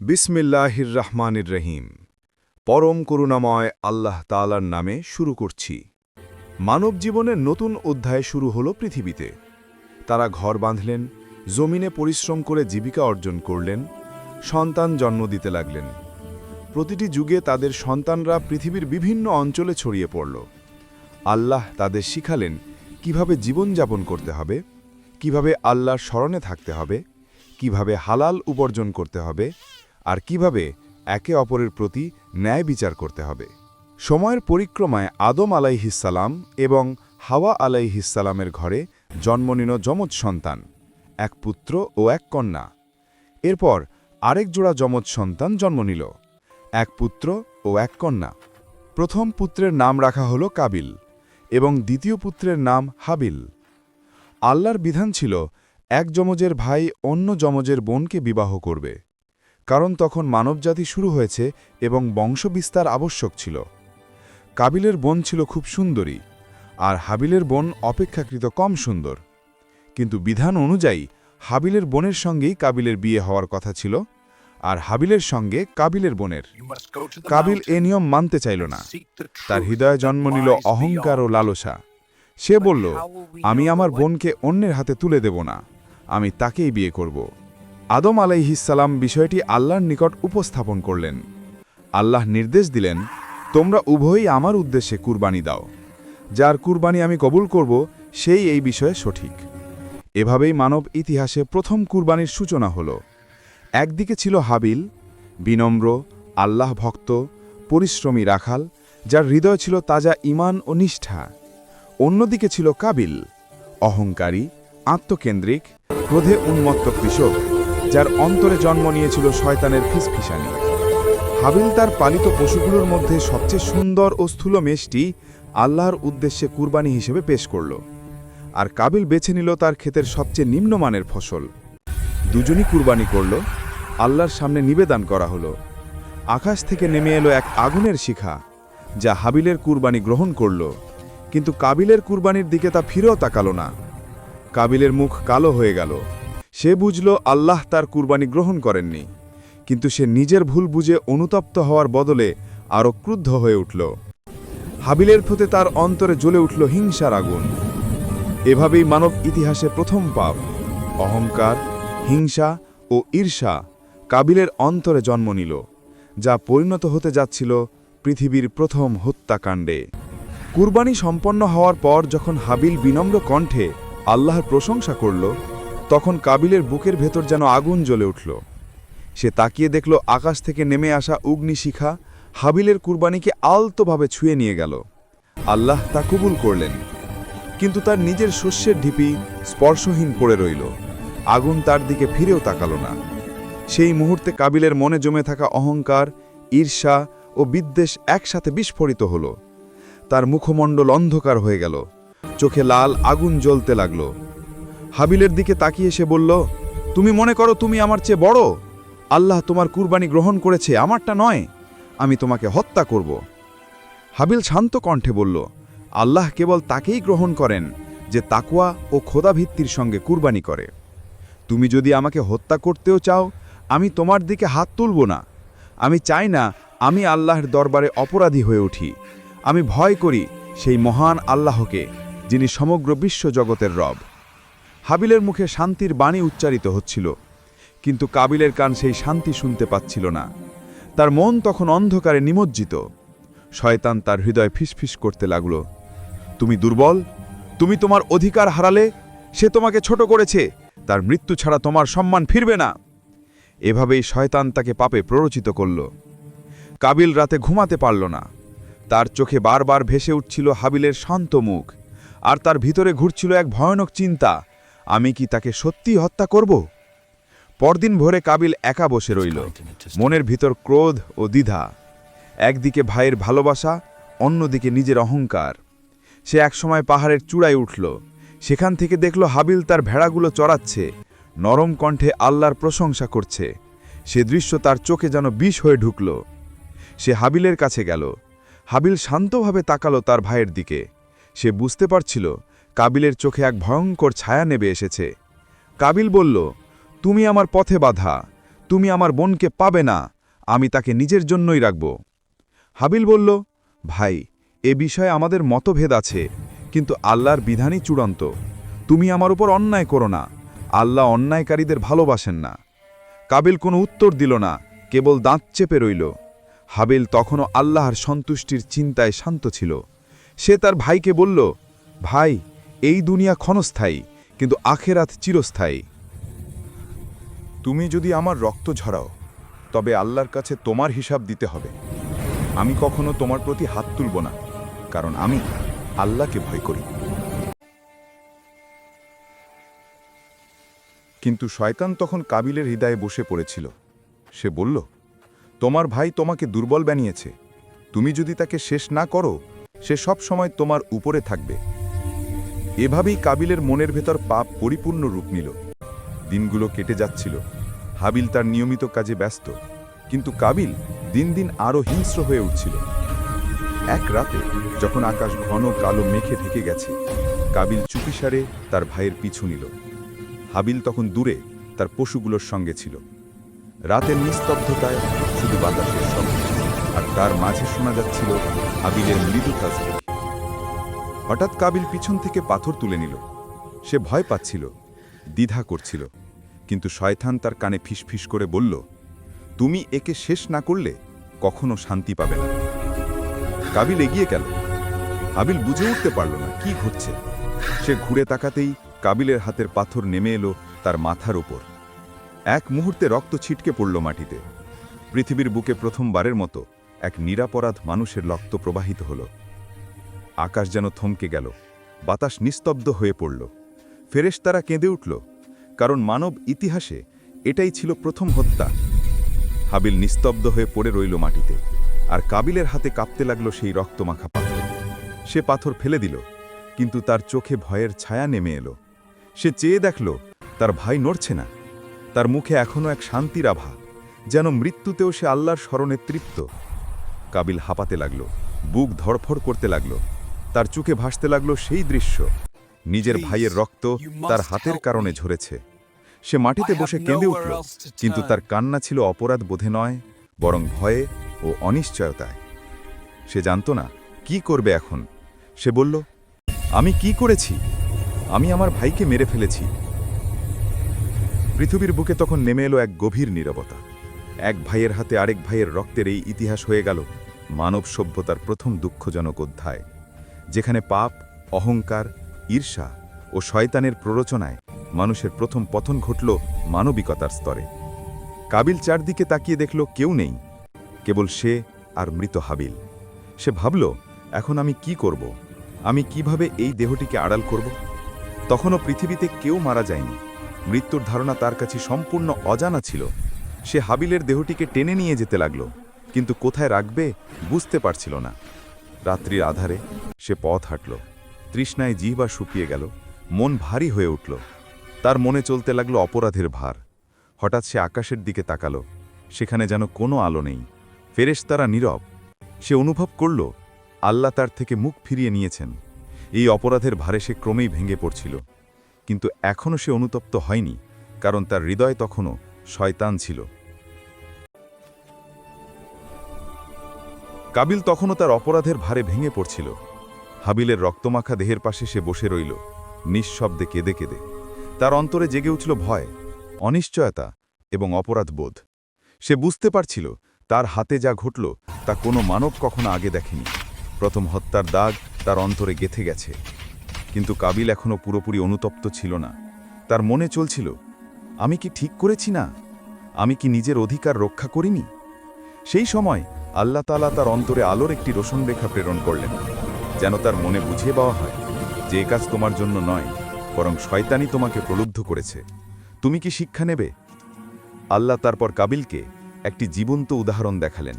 বিসমিল্লাহির রহমানির রহিম পরম করুণাময় আল্লাহ তালার নামে শুরু করছি। মানব জীবনের নতুন অধ্যায় শুরু হলো পৃথিবীতে। তারা ঘর বাঁধলেন, জমিনে পরিশ্রম করে জীবিকা অর্জন করলেন, সন্তান জন্ম দিতে লাগলেন। প্রতিটি যুগে তাদের সন্তানরা পৃথিবীর বিভিন্ন অঞ্চলে ছড়িয়ে পড়ল। আল্লাহ তাদের শিখালেন কীভাবে জীবনযাপন করতে হবে, কীভাবে আল্লাহর স্মরণে থাকতে হবে, কীভাবে হালাল উপার্জন করতে হবে আর কীভাবে একে অপরের প্রতি ন্যায় বিচার করতে হবে। সময়ের পরিক্রমায় আদম আলাইহিসালাম এবং হাওয়া আলাইহিসালামের ঘরে জন্ম নিল যমজ সন্তান, এক পুত্র ও এক কন্যা। এরপর আরেক জোড়া যমজ সন্তান জন্ম নিল, এক পুত্র ও এক কন্যা। প্রথম পুত্রের নাম রাখা হল কাবিল এবং দ্বিতীয় পুত্রের নাম হাবিল। আল্লাহর বিধান ছিল, এক যমজের ভাই অন্য যমজের বোনকে বিবাহ করবে। কারণ তখন মানবজাতি শুরু হয়েছে এবং বংশবিস্তার আবশ্যক ছিল। কাবিলের বোন ছিল খুব সুন্দরী, আর হাবিলের বোন অপেক্ষাকৃত কম সুন্দর। কিন্তু বিধান অনুযায়ী হাবিলের বোনের সঙ্গেই কাবিলের বিয়ে হওয়ার কথা ছিল, আর হাবিলের সঙ্গে কাবিলের বোনের। কাবিল এ নিয়ম মানতে চাইল না। তার হৃদয়ে জন্ম নিল অহংকার ও লালসা। সে বলল, আমি আমার বোনকে অন্যের হাতে তুলে দেব না, আমি তাকেই বিয়ে করব। আদম আলাইহিসালাম বিষয়টি আল্লাহর নিকট উপস্থাপন করলেন। আল্লাহ নির্দেশ দিলেন, তোমরা উভয়ই আমার উদ্দেশ্যে কুরবানি দাও। যার কুরবানি আমি কবুল করব, সেই এই বিষয়ে সঠিক। এভাবেই মানব ইতিহাসে প্রথম কুরবানির সূচনা হল। একদিকে ছিল হাবিল, বিনম্র, আল্লাহ ভক্ত, পরিশ্রমী রাখাল, যার হৃদয় ছিল তাজা ইমান ও নিষ্ঠা। অন্যদিকে ছিল কাবিল, অহংকারী, আত্মকেন্দ্রিক, ক্রোধে উন্মত্ত কৃষক। যার অন্তরে জন্ম নিয়েছিল শয়তানের ফিসফিসানি। হাবিল তার পালিত পশুগুলোর মধ্যে সবচেয়ে সুন্দর ও স্থূল মেষটি আল্লাহর উদ্দেশ্যে কুরবানি হিসেবে পেশ করল। আর কাবিল বেছে নিল তার ক্ষেতের সবচেয়ে নিম্নমানের ফসল। দুজনই কুরবানি করল, আল্লাহর সামনে নিবেদন করা হলো। আকাশ থেকে নেমে এলো এক আগুনের শিখা, যা হাবিলের কুরবানি গ্রহণ করল। কিন্তু কাবিলের কুরবানির দিকে তা ফিরেও তাকালো না। কাবিলের মুখ কালো হয়ে গেল। সে বুঝল আল্লাহ তার কুরবানি গ্রহণ করেননি, কিন্তু সে নিজের ভুল বুঝে অনুতপ্ত হওয়ার বদলে আরও ক্রুদ্ধ হয়ে উঠল। হাবিলের প্রতি তার অন্তরে জ্বলে উঠল হিংসার আগুন। এভাবেই মানব ইতিহাসে প্রথম পাপ, অহংকার, হিংসা ও ঈর্ষা কাবিলের অন্তরে জন্ম নিল, যা পরিণত হতে যাচ্ছিল পৃথিবীর প্রথম হত্যাকাণ্ডে। কুরবানি সম্পন্ন হওয়ার পর যখন হাবিল বিনম্র কণ্ঠে আল্লাহর প্রশংসা করল তখন কাবিলের বুকের ভেতর যেন আগুন জ্বলে উঠল। সে তাকিয়ে দেখল আকাশ থেকে নেমে আসা অগ্নিশিখা হাবিলের কুরবানিকে আলতোভাবে ছুঁয়ে নিয়ে গেল। আল্লাহ তা কবুল করলেন। কিন্তু তার নিজের শস্যের ঢিপি স্পর্শহীন পড়ে রইল। আগুন তার দিকে ফিরেও তাকাল না। সেই মুহূর্তে কাবিলের মনে জমে থাকা অহংকার, ঈর্ষা ও বিদ্বেষ একসাথে বিস্ফোরিত হল। তার মুখমণ্ডল অন্ধকার হয়ে গেল। চোখে লাল আগুন জ্বলতে লাগল। হাবিলের দিকে তাকিয়ে সে বলল, তুমি মনে করো তুমি আমার চেয়ে বড়? আল্লাহ তোমার কুরবানি গ্রহণ করেছে, আমারটা নয়। আমি তোমাকে হত্যা করব। হাবিল শান্ত কণ্ঠে বলল, আল্লাহ কেবল তাকেই গ্রহণ করেন যে তাকুয়া ও খোদাভিত্তির সঙ্গে কুরবানি করে। তুমি যদি আমাকে হত্যা করতেও চাও, আমি তোমার দিকে হাত তুলব না। আমি চাই না আমি আল্লাহর দরবারে অপরাধী হয়ে উঠি। আমি ভয় করি সেই মহান আল্লাহকে যিনি সমগ্র বিশ্ব জগতের রব। হাবিলের মুখে শান্তির বাণী উচ্চারিত হচ্ছিল, কিন্তু কাবিলের কান সেই শান্তি শুনতে পাচ্ছিল না। তার মন তখন অন্ধকারে নিমজ্জিত। শয়তান তার হৃদয় ফিসফিস করতে লাগল, তুমি দুর্বল, তুমি তোমার অধিকার হারালে, সে তোমাকে ছোট করেছে, তার মৃত্যু ছাড়া তোমার সম্মান ফিরবে না। এভাবেই শয়তান তাকে পাপে প্ররোচিত করল। কাবিল রাতে ঘুমাতে পারল না। তার চোখে বারবার ভেসে উঠছিল হাবিলের শান্ত মুখ, আর তার ভিতরে ঘুরছিল এক ভয়ানক চিন্তা। আমি কি তাকে সত্যি হত্যা করব? পরদিন ভোরে কাবিল একা বসে রইল। মনের ভিতর ক্রোধ ও দ্বিধা। একদিকে ভাইয়ের ভালোবাসা অন্যদিকে নিজের অহংকার। সে একসময় পাহাড়ের চূড়ায় উঠল। সেখান থেকে দেখল হাবিল তার ভেড়াগুলো চড়াচ্ছে। নরম কণ্ঠে আল্লাহর প্রশংসা করছে। সে দৃশ্য তার চোখে যেন বিষ হয়ে ঢুকল। সে হাবিলের কাছে গেল। হাবিল শান্তভাবে তাকালো তার ভাইয়ের দিকে। সে বুঝতে পারছিল কাবিলের চোখে এক ভয়ঙ্কর ছায়া নেবে এসেছে। কাবিল বলল, তুমি আমার পথে বাধা, তুমি আমার বোনকে পাবে না, আমি তাকে নিজের জন্যই রাখব। হাবিল বলল, ভাই, এ বিষয়ে আমাদের মতভেদ আছে, কিন্তু আল্লাহর বিধানই চূড়ান্ত। তুমি আমার উপর অন্যায় করো না, আল্লাহ অন্যায়কারীদের ভালোবাসেন না। কাবিল কোনো উত্তর দিল না, কেবল দাঁত চেপে রইল। হাবিল তখনও আল্লাহর সন্তুষ্টির চিন্তায় শান্ত ছিল। সে তার ভাইকে বলল, ভাই এই দুনিয়া ক্ষণস্থায়ী, কিন্তু আখেরাত চিরস্থায়ী। তুমি যদি আমার রক্ত ঝরাও, তবে আল্লাহর কাছে তোমার হিসাব দিতে হবে। আমি কখনো তোমার প্রতি হাত তুলব না, কারণ আমি আল্লাহকে ভয় করি। কিন্তু শয়তান তখন কাবিলের হৃদয়ে বসে পড়েছিল। সে বলল, তোমার ভাই তোমাকে দুর্বল বানিয়েছে। তুমি যদি তাকে শেষ না করো, সে সব সময় তোমার উপরে থাকবে। এভাবেই কাবিলের মনের ভেতর পাপ পরিপূর্ণ রূপ নিল। দিনগুলো কেটে যাচ্ছিল। হাবিল তার নিয়মিত কাজে ব্যস্ত। কিন্তু কাবিল দিন দিন আরও হিংস্র হয়ে উঠছিল। এক রাতে যখন আকাশ ঘন কালো মেঘে ঢেকে গেছে, কাবিল চুপিসারে তার ভাইয়ের পিছু নিল। হাবিল তখন দূরে তার পশুগুলোর সঙ্গে ছিল। রাতের নিস্তব্ধতায় শুধু বাতাসের শব্দ আর তার মাঝে শোনা যাচ্ছিল হাবিলের মৃদু তাজবি হঠাৎ কাবিল পিছন থেকে পাথর তুলে নিল। সে ভয় পাচ্ছিল, দ্বিধা করছিল। কিন্তু শয়তান তার কানে ফিসফিস করে বলল, তুমি একে শেষ না করলে কখনো শান্তি পাবে না। কাবিল এগিয়ে গেল। হাবিল বুঝে উঠতে পারল না কি ঘটছে। সে ঘুরে তাকাতেই কাবিলের হাতের পাথর নেমে এলো তার মাথার উপর এক মুহূর্তে রক্ত ছিটকে পড়ল মাটিতে। পৃথিবীর বুকে প্রথমবারের মতো এক নিরাপরাধ মানুষের রক্ত প্রবাহিত হল। আকাশ যেন থমকে গেল, বাতাস নিস্তব্ধ হয়ে পড়ল। ফেরেশতারা কেঁদে উঠল, কারণ মানব ইতিহাসে এটাই ছিল প্রথম হত্যা। হাবিল নিস্তব্ধ হয়ে পড়ে রইল মাটিতে, আর কাবিলের হাতে কাঁপতে লাগল সেই রক্তমাখা পাথর। সে পাথর ফেলে দিল, কিন্তু তার চোখে ভয়ের ছায়া নেমে এলো। সে চেয়ে দেখল, তার ভাই নড়ছে না। তার মুখে এখনও এক শান্তির আভা, যেন মৃত্যুতেও সে আল্লাহর স্মরণে তৃপ্ত। কাবিল হাঁপাতে লাগল, বুক ধড়ফড় করতে লাগল। তার চোখে ভাসতে লাগল সেই দৃশ্য। নিজের ভাইয়ের রক্ত তার হাতের কারণে ঝরেছে। সে মাটিতে বসে কেঁদে উঠল কিন্তু তার কান্না ছিল অপরাধ বোধে নয় বরং ভয়ে ও অনিশ্চয়তায়। সে জানত না কি করবে এখন? সে বলল আমি কি করেছি? আমি আমার ভাইকে মেরে ফেলেছি। পৃথিবীর বুকে তখন নেমে এলো এক গভীর নীরবতা। এক ভাইয়ের হাতে আরেক ভাইয়ের রক্তের এই ইতিহাস হয়ে গেল মানব সভ্যতার প্রথম দুঃখজনক অধ্যায়। যেখানে পাপ, অহংকার, ঈর্ষা ও শয়তানের প্ররোচনায় মানুষের প্রথম পতন ঘটল মানবিকতার স্তরে। কাবিল চারদিকে তাকিয়ে দেখল কেউ নেই, কেবল সে আর মৃত হাবিল। সে ভাবল, এখন আমি কি করব? আমি কীভাবে এই দেহটিকে আড়াল করব? তখনও পৃথিবীতে কেউ মারা যায়নি। মৃত্যুর ধারণা তার কাছে সম্পূর্ণ অজানা ছিল। সে হাবিলের দেহটিকে টেনে নিয়ে যেতে লাগল, কিন্তু কোথায় রাখবে বুঝতে পারছিল না। রাত্রির আধারে সে পথ হাঁটল। তৃষ্ণায় জিহ্বা শুকিয়ে গেল। মন ভারী হয়ে উঠল। তার মনে চলতে লাগল অপরাধের ভার। হঠাৎ সে আকাশের দিকে তাকালো। সেখানে যেন কোনো আলো নেই। ফেরেশতারা নীরব। সে অনুভব করল, আল্লাহ তার থেকে মুখ ফিরিয়ে নিয়েছেন। এই অপরাধের ভারে সে ক্রমেই ভেঙে পড়ছিল। কিন্তু এখনও সে অনুতপ্ত হয়নি, কারণ তার হৃদয় তখনও শয়তান ছিল। কাবিল তখনও তার অপরাধের ভারে ভেঙে পড়ছিল। হাবিলের রক্তমাখা দেহের পাশে সে বসে রইল, নিঃশব্দে কেঁদে কেঁদে। তার অন্তরে জেগে উঠল ভয়, অনিশ্চয়তা এবং অপরাধবোধ। সে বুঝতে পারছিল, তার হাতে যা ঘটল তা কোনো মানব কখনো আগে দেখেনি। প্রথম হত্যার দাগ তার অন্তরে গেথে গেছে। কিন্তু কাবিল এখনও পুরোপুরি অনুতপ্ত ছিল না। তার মনে চলছিল, আমি কি ঠিক করেছি না? আমি কি নিজের অধিকার রক্ষা করিনি? সেই সময় আল্লাহ তালা তার অন্তরে আলোর একটি রোশন রেখা প্রেরণ করলেন, যেন তার মনে বুঝিয়ে পাওয়া হয় যে কাজ তোমার জন্য নয়, বরং শয়তানি তোমাকে প্রলুব্ধ করেছে। তুমি কি শিক্ষা নেবে? আল্লাহ তারপর কাবিলকে একটি জীবন্ত উদাহরণ দেখালেন।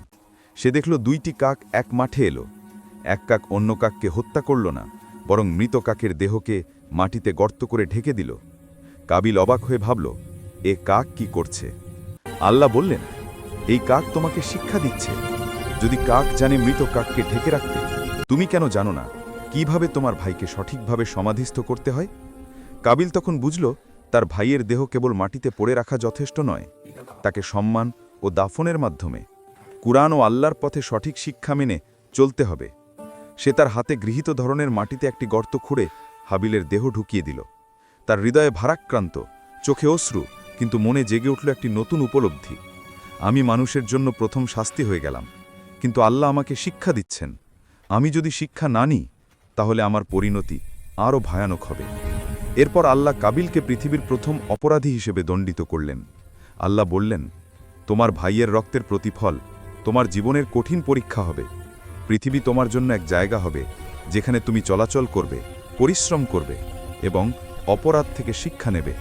সে দেখল দুইটি কাক এক মাঠে এলো। এক কাক অন্য কাককে হত্যা করল না, বরং মৃত কাকের দেহকে মাটিতে গর্ত করে ঢেকে দিল। কাবিল অবাক হয়ে ভাবল, এ কাক কি করছে? আল্লাহ বললেন এই কাক তোমাকে শিক্ষা দিচ্ছে। যদি কাক জানে মৃত কাককে ঢেকে রাখতে, তুমি কেন জানো না কীভাবে তোমার ভাইকে সঠিকভাবে সমাধিস্থ করতে হয়? কাবিল তখন বুঝল, তার ভাইয়ের দেহ কেবল মাটিতে পড়ে রাখা যথেষ্ট নয়, তাকে সম্মান ও দাফনের মাধ্যমে। কুরআন ও আল্লাহর পথে সঠিক শিক্ষা মেনে চলতে হবে। সে তার হাতে গৃহীত ধরনের মাটিতে একটি গর্ত খুঁড়ে হাবিলের দেহ ঢুকিয়ে দিল। তার হৃদয়ে ভারাক্রান্ত, চোখে অশ্রু, কিন্তু মনে জেগে উঠল একটি নতুন উপলব্ধি। আমি মানুষের জন্য প্রথম শাস্তি হয়ে গেলাম। কিন্তু আল্লাহ আমাকে শিক্ষা দিচ্ছেন। আমি যদি শিক্ষা না নিই, তাহলে আমার পরিণতি আরও ভয়ানক হবে। এরপর আল্লাহ কাবিলকে পৃথিবীর প্রথম অপরাধী হিসেবে দণ্ডিত করলেন। আল্লাহ বললেন, তোমার ভাইয়ের রক্তের প্রতিফল তোমার জীবনের কঠিন পরীক্ষা হবে। পৃথিবী তোমার জন্য এক জায়গা হবে, যেখানে তুমি চলাচল করবে, পরিশ্রম করবে এবং অপরাধ থেকে শিক্ষা নেবে।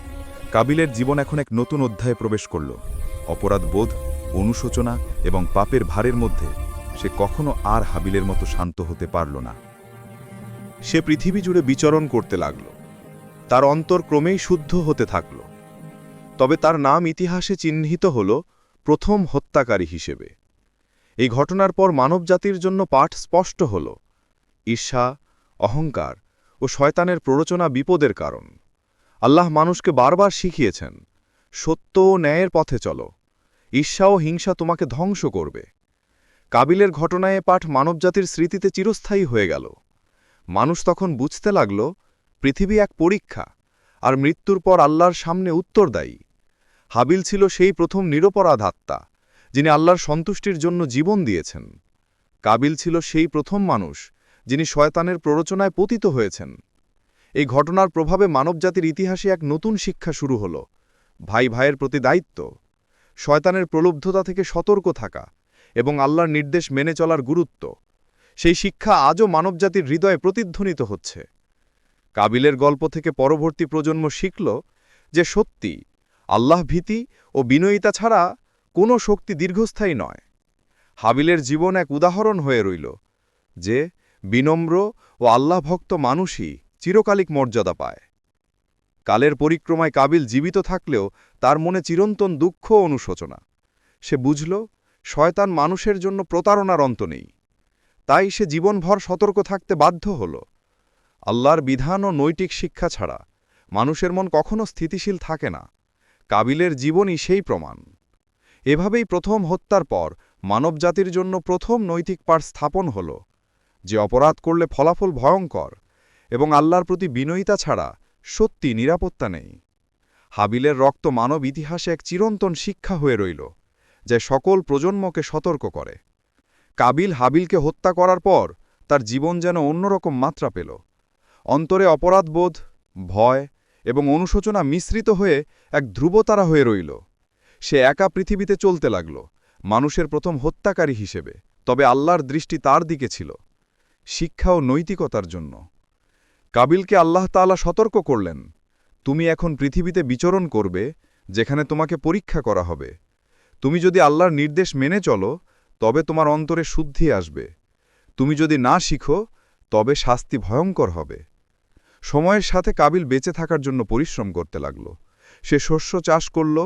কাবিলের জীবন এখন এক নতুন অধ্যায়ে প্রবেশ করল। অপরাধ বোধ অনুশোচনা এবং পাপের ভারের মধ্যে সে কখনো আর হাবিলের মতো শান্ত হতে পারল না। সে পৃথিবী জুড়ে বিচরণ করতে লাগল। তার অন্তর ক্রমেই শুদ্ধ হতে থাকল। তবে তার নাম ইতিহাসে চিহ্নিত হল প্রথম হত্যাকারী হিসেবে। এই ঘটনার পর মানবজাতির জন্য পাঠ স্পষ্ট হল, ঈর্ষা, অহংকার ও শয়তানের প্ররোচনা বিপদের কারণ। আল্লাহ মানুষকে বারবার শিখিয়েছেন, সত্য ও ন্যায়ের পথে চলো। ঈর্ষা ও হিংসা তোমাকে ধ্বংস করবে। কাবিলের ঘটনায় পাঠ মানবজাতির স্মৃতিতে চিরস্থায়ী হয়ে গেল। মানুষ তখন বুঝতে লাগল, পৃথিবী এক পরীক্ষা, আর মৃত্যুর পর আল্লাহর সামনে উত্তরদায়ী। হাবিল ছিল সেই প্রথম নিরপরাধ আত্মা, যিনি আল্লাহর সন্তুষ্টির জন্য জীবন দিয়েছেন। কাবিল ছিল সেই প্রথম মানুষ, যিনি শয়তানের প্ররোচনায় পতিত হয়েছেন। এই ঘটনার প্রভাবে মানবজাতির ইতিহাসে এক নতুন শিক্ষা শুরু হল। ভাই ভাইয়ের প্রতি দায়িত্ব শয়তানের প্রলুব্ধতা থেকে সতর্ক থাকা এবং আল্লাহর নির্দেশ মেনে চলার গুরুত্ব। সেই শিক্ষা আজও মানবজাতির হৃদয়ে প্রতিধ্বনিত হচ্ছে। কাবিলের গল্প থেকে পরবর্তী প্রজন্ম শিখল যে সত্যি, আল্লাহ ভীতি ও বিনয়িতা ছাড়া কোনো শক্তি দীর্ঘস্থায়ী নয়। হাবিলের জীবন এক উদাহরণ হয়ে রইল যে বিনম্র ও আল্লাহ ভক্ত মানুষই চিরকালিক মর্যাদা পায়। কালের পরিক্রমায় কাবিল জীবিত থাকলেও তার মনে চিরন্তন দুঃখ অনুশোচনা। সে বুঝল, শয়তান মানুষের জন্য প্রতারণার অন্ত নেই। তাই সে জীবনভর সতর্ক থাকতে বাধ্য হল। আল্লাহর বিধান ও নৈতিক শিক্ষা ছাড়া মানুষের মন কখনো স্থিতিশীল থাকে না। কাবিলের জীবনই সেই প্রমাণ। এভাবেই প্রথম হত্যার পর মানবজাতির জন্য প্রথম নৈতিক পাঠ স্থাপন হল। যে অপরাধ করলে ফলাফল ভয়ঙ্কর এবং আল্লাহর প্রতি বিনয়িতা ছাড়া সত্যি নিরাপত্তা নেই। হাবিলের রক্ত মানব ইতিহাসে এক চিরন্তন শিক্ষা হয়ে রইল, যে সকল প্রজন্মকে সতর্ক করে। কাবিল হাবিলকে হত্যা করার পর তার জীবন যেন অন্যরকম মাত্রা পেল। অন্তরে অপরাধবোধ, ভয় এবং অনুশোচনা মিশ্রিত হয়ে এক ধ্রুবতারা হয়ে রইল। সে একা পৃথিবীতে চলতে লাগল, মানুষের প্রথম হত্যাকারী হিসেবে, তবে আল্লাহর দৃষ্টি তার দিকে ছিল, শিক্ষা ও নৈতিকতার জন্য। কাবিলকে আল্লাহ তাআলা সতর্ক করলেন, তুমি এখন পৃথিবীতে বিচরণ করবে, যেখানে তোমাকে পরীক্ষা করা হবে। তুমি যদি আল্লাহর নির্দেশ মেনে চলো, তবে তোমার অন্তরে শুদ্ধি আসবে। তুমি যদি না শিখো, তবে শাস্তি ভয়ঙ্কর হবে। সময়ের সাথে কাবিল বেঁচে থাকার জন্য পরিশ্রম করতে লাগল। সে শস্য চাষ করল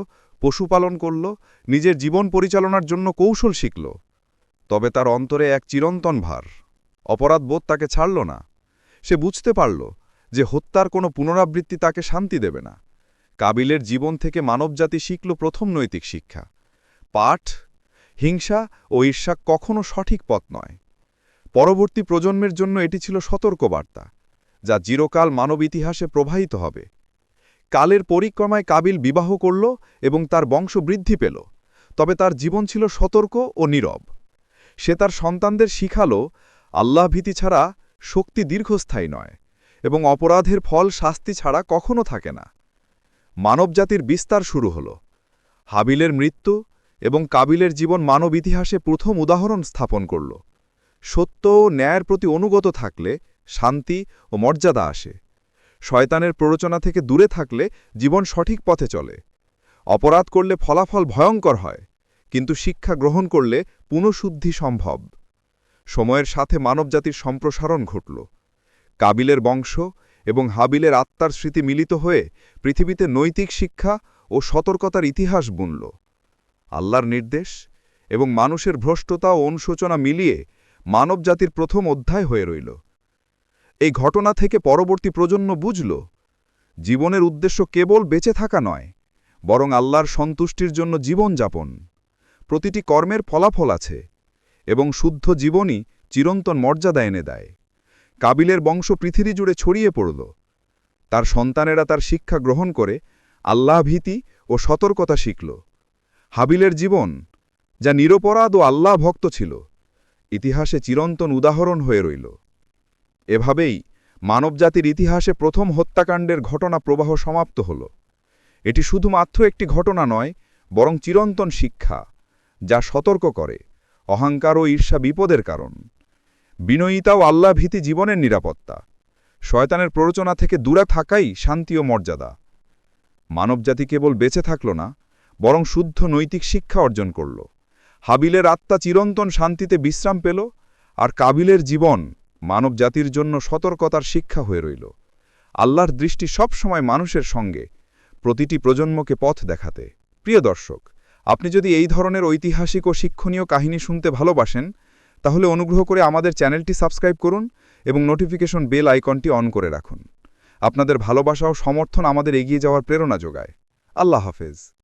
পশুপালন করল, নিজের জীবন পরিচালনার জন্য কৌশল শিখল। তবে তার অন্তরে এক চিরন্তন ভার। অপরাধবোধ তাকে ছাড়ল না। সে বুঝতে পারল যে হত্যার কোনো পুনরাবৃত্তি তাকে শান্তি দেবে না। কাবিলের জীবন থেকে মানবজাতি শিখল প্রথম নৈতিক শিক্ষা। পাঠ, হিংসা ও ঈর্ষা কখনো সঠিক পথ নয়। পরবর্তী প্রজন্মের জন্য এটি ছিল সতর্কবার্তা, যা চিরকাল মানব ইতিহাসে প্রবাহিত হবে। কালের পরিক্রমায় কাবিল বিবাহ করল এবং তার বংশ বৃদ্ধি পেল, তবে তার জীবন ছিল সতর্ক ও নীরব। সে তার সন্তানদের শিখালো, আল্লাহ ভীতি ছাড়া শক্তি দীর্ঘস্থায়ী নয় এবং অপরাধের ফল শাস্তি ছাড়া কখনো থাকে না। মানবজাতির বিস্তার শুরু হল। হাবিলের মৃত্যু এবং কাবিলের জীবন মানব ইতিহাসে প্রথম উদাহরণ স্থাপন করল। সত্য ও ন্যায়ের প্রতি অনুগত থাকলে শান্তি ও মর্যাদা আসে। শয়তানের প্ররোচনা থেকে দূরে থাকলে জীবন সঠিক পথে চলে। অপরাধ করলে ফলাফল ভয়ঙ্কর হয়, কিন্তু শিক্ষা গ্রহণ করলে পুনঃশুদ্ধি সম্ভব। সময়ের সাথে মানবজাতির সম্প্রসারণ ঘটল। কাবিলের বংশ এবং হাবিলের আত্মার স্মৃতি মিলিত হয়ে পৃথিবীতে নৈতিক শিক্ষা ও সতর্কতার ইতিহাস বুনল। আল্লাহর নির্দেশ এবং মানুষের ভ্রষ্টতা ও অনুশোচনা মিলিয়ে মানবজাতির প্রথম অধ্যায় হয়ে রইল। এই ঘটনা থেকে পরবর্তী প্রজন্ম বুঝল, জীবনের উদ্দেশ্য কেবল বেঁচে থাকা নয়, বরং আল্লাহর সন্তুষ্টির জন্য জীবন যাপন প্রতিটি কর্মের ফলাফল আছে। এবং শুদ্ধ জীবনই চিরন্তন মর্যাদা এনে দেয়। কাবিলের বংশ পৃথিবী জুড়ে ছড়িয়ে পড়ল। তার সন্তানেরা তার শিক্ষা গ্রহণ করে আল্লাহ ভীতি ও সতর্কতা শিখল। হাবিলের জীবন, যা নিরপরাধ ও আল্লাহ ভক্ত ছিল, ইতিহাসে চিরন্তন উদাহরণ হয়ে রইল। এভাবেই মানবজাতির ইতিহাসে প্রথম হত্যাকাণ্ডের ঘটনা প্রবাহ সমাপ্ত হল। এটি শুধুমাত্র একটি ঘটনা নয়, বরং চিরন্তন শিক্ষা, যা সতর্ক করে। অহংকার ও ঈর্ষা বিপদের কারণ। বিনয়িতা ও আল্লাহ ভীতি জীবনের নিরাপত্তা। শয়তানের প্ররোচনা থেকে দূরে থাকাই শান্তি ও মর্যাদা। মানবজাতি কেবল বেঁচে থাকল না, বরং শুদ্ধ নৈতিক শিক্ষা অর্জন করল। হাবিলের আত্মা চিরন্তন শান্তিতে বিশ্রাম পেল, আর কাবিলের জীবন মানবজাতির জন্য সতর্কতার শিক্ষা হয়ে রইল। আল্লাহর দৃষ্টি সব সময় মানুষের সঙ্গে, প্রতিটি প্রজন্মকে পথ দেখাতে। প্রিয় দর্শক আপনি যদি এই ধরনের ঐতিহাসিক ও শিক্ষণীয় কাহিনী শুনতে ভালোবাসেন, তাহলে অনুগ্রহ করে আমাদের চ্যানেলটি সাবস্ক্রাইব করুন এবং নোটিফিকেশন বেল আইকনটি অন করে রাখুন। আপনাদের ভালোবাসা ও সমর্থন আমাদের এগিয়ে যাওয়ার প্রেরণা যোগায়। আল্লাহ হাফেজ।